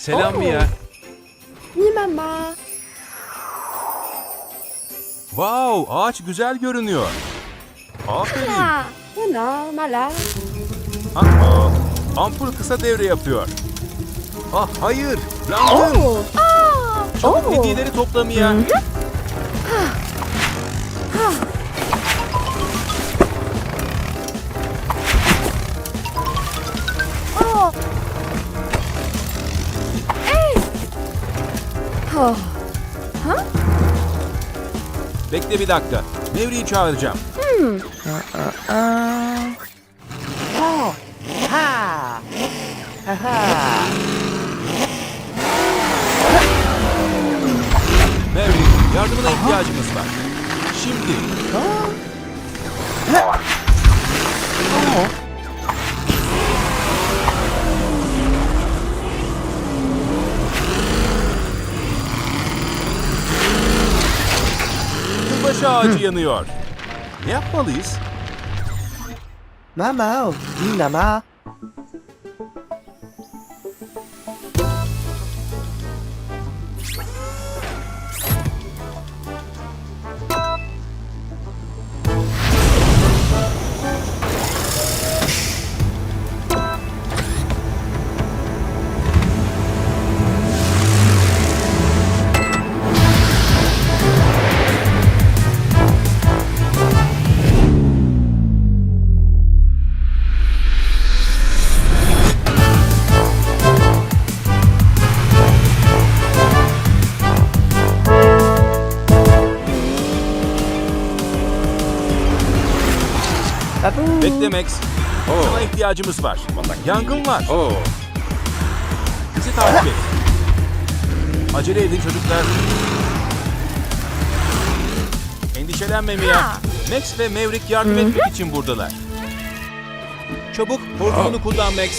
Selam Oo. Mia. Ni mama. Wow, ağaç güzel görünüyor. Aferin. Ha. Buna mala. Aa, ampul kısa devre yapıyor. Ah hayır, yangın. Aa. Çabuk Oo. hediyeleri topla Mia. Oh. Bekle bir dakika. Devriyi çağıracağım. Oh. Ha. Ha ha. Maverick, yardımına ihtiyacımız var. Şimdi. Oh. Aşağı acı yanıyor. Ne yapmalıyız? Mama, dinleme. Babu. Bekle Max. Sana ihtiyacımız var. Yangın var. Bizi takip et. Acele edin çocuklar. Endişelenme Mia. Max ve Maverick yardım etmek için buradalar. Çabuk hortumunu kullan Max.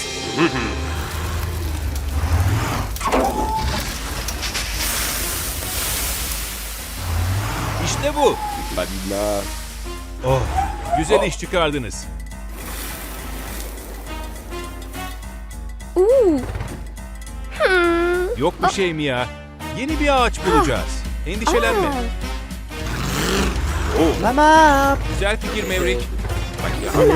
İşte bu. Oh, güzel iş çıkardınız. Oo. Hmm. Yok bir şey mi ya? Yeni bir ağaç bulacağız. Endişelenme. Aa. Mama. Güzel fikir Maverick. Mama.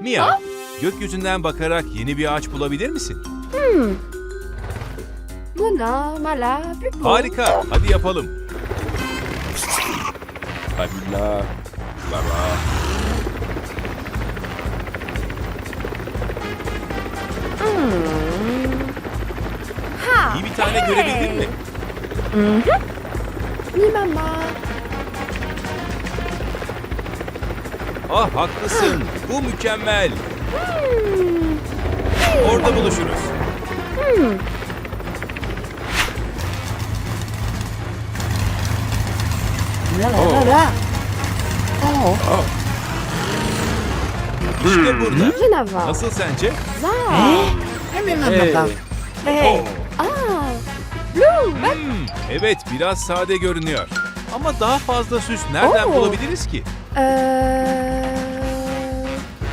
Mia, gökyüzünden bakarak yeni bir ağaç bulabilir misin? Buna mala. Pipo. Harika, hadi yapalım. Ha. İyi bir tane görebildin mi? Ni mama. Ah haklısın, bu mükemmel. Orada buluşuruz. İşte burada. Canavar. Nasıl sence? Hemen mama. Hey. Aa. Blue. Bak. Hmm, evet, biraz sade görünüyor. Ama daha fazla süs nereden Oo. bulabiliriz ki? Eee.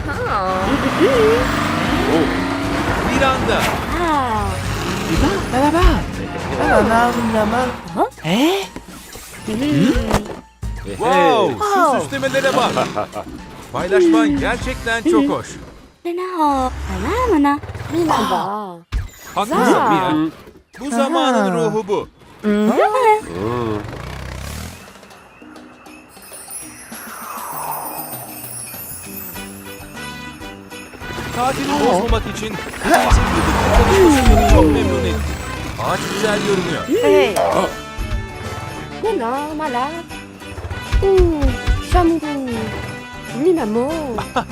Ha. Bir anda. Ha. Merhaba. Mama, Minama. Eh? Wow, şu süslemelere bak. Paylaşman gerçekten çok hoş. Minaba. Haklısın. Mia. Bu zamanın ruhu bu. Tatili bozmamak için hepimizin birlikte çalışması beni çok memnun etti. Ağaç güzel görünüyor. Hey. Buna mala. Oo. Şamgu. Minamo.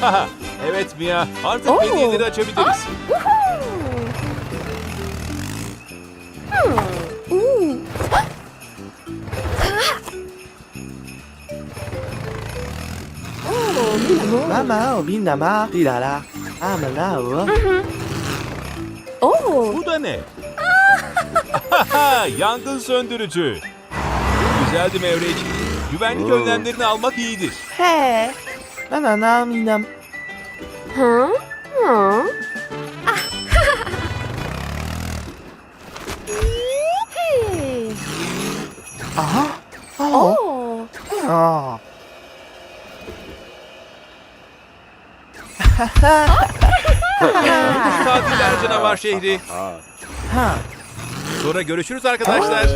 evet Mia, artık Oo. hediyeleri açabiliriz. Oo. Oh, Minamo. Mama, Minama. Dilala. Amala. Oh. Bu da ne? Yangın söndürücü. Güzeldi Mevreç. Güvenlik önlemlerini almak iyidir. Hey. Banana midem. Hı? Hı? Aha. Ah. Oh. Oh. Ah. oh. Tatiller canavar şehri. Ha. Sonra görüşürüz arkadaşlar.